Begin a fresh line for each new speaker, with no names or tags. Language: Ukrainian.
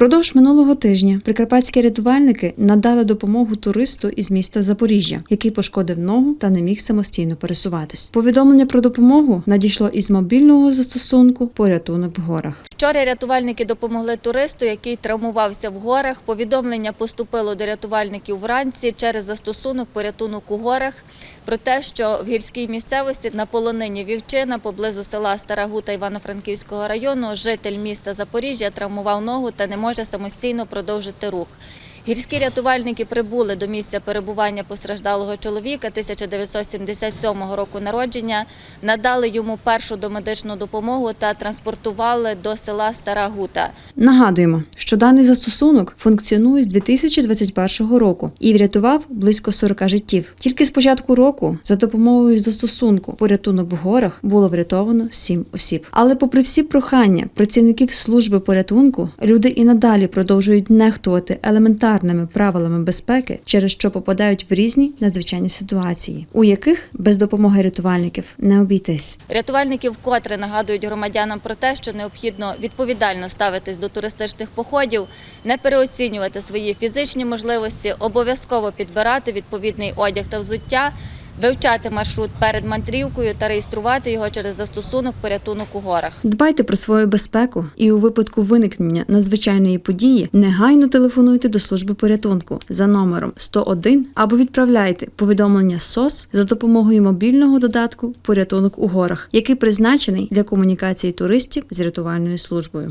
Впродовж минулого тижня прикарпатські рятувальники надали допомогу туристу із міста Запоріжжя, який пошкодив ногу та не міг самостійно пересуватись. Повідомлення про допомогу надійшло із мобільного застосунку порятунок в горах.
Вчора рятувальники допомогли туристу, який травмувався в горах. Повідомлення поступило до рятувальників вранці через застосунок порятунок у горах про те, що в гірській місцевості на полонині Вівчина поблизу села Стара Гута Івано-Франківського району житель міста Запоріжжя травмував ногу та не може самостійно продовжити рух. Гірські рятувальники прибули до місця перебування постраждалого чоловіка 1977 року народження, надали йому першу домедичну допомогу та транспортували до села Стара Гута.
Нагадуємо, що даний застосунок функціонує з 2021 року і врятував близько 40 життів. Тільки з початку року за допомогою застосунку порятунок в горах було врятовано 7 осіб. Але, попри всі прохання працівників служби порятунку, люди і надалі продовжують нехтувати елементарними правилами безпеки, через що попадають в різні надзвичайні ситуації, у яких без допомоги рятувальників не обійтись.
Рятувальники вкотре нагадують громадянам про те, що необхідно відповідально ставитись до туристичних походів, не переоцінювати свої фізичні можливості, обов'язково підбирати відповідний одяг та взуття, вивчати маршрут перед мандрівкою та реєструвати його через застосунок порятунок у горах.
Дбайте про свою безпеку і у випадку виникнення надзвичайної події негайно телефонуйте до служби порятунку за номером 101 або відправляйте повідомлення СОС за допомогою мобільного додатку Порятунок у горах, який призначений для комунікації туристів з рятувальною службою.